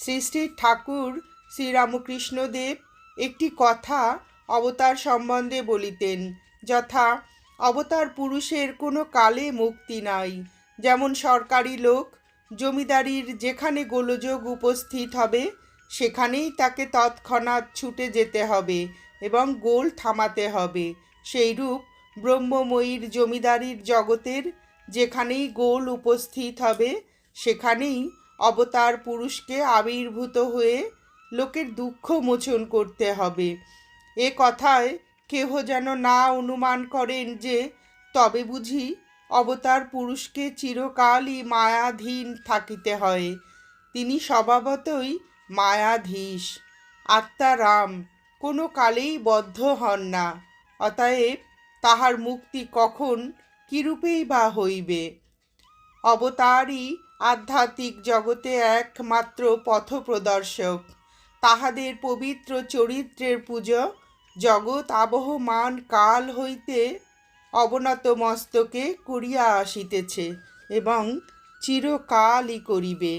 শ্রী শ্রী ঠাকুর শ্রীরামকৃষ্ণদেব একটি কথা অবতার সম্বন্ধে বলিতেন, যথা অবতার পুরুষের কোনো কালে মুক্তি নাই। যেমন সরকারি লোক জমিদারির যেখানে গোলযোগ উপস্থিত হবে, সেখানেই তাকে তৎক্ষণাৎ ছুটে যেতে হবে এবং গোল থামাতে হবে। সেইরূপ ব্রহ্মময়ীর জমিদারির জগতের যেখানেই গোল উপস্থিত হবে, সেখানেই অবতার পুরুষকে আবির্ভূত হয়ে লোকের দুঃখ মোচন করতে হবে। এ কথায় কেহ যেন না অনুমান করেন যে, তবে বুঝি অবতার পুরুষকে চিরকালই মায়াধীন থাকিতে হয়। তিনি স্বভাবতই মায়াধীশ আত্মারাম কোনো কালেই বদ্ধ হন না। অতএব তাহার মুক্তি কখন কিরূপেই বা হইবে? অবতারই আধ্যাত্মিক জগতে একমাত্র পথপ্রদর্শক। তাহাদের পবিত্র চরিত্রের পুজো জগৎ আবহমান কাল হইতে অবনত মস্তকে করিয়া আসিতেছে এবং চিরকালই করিবে।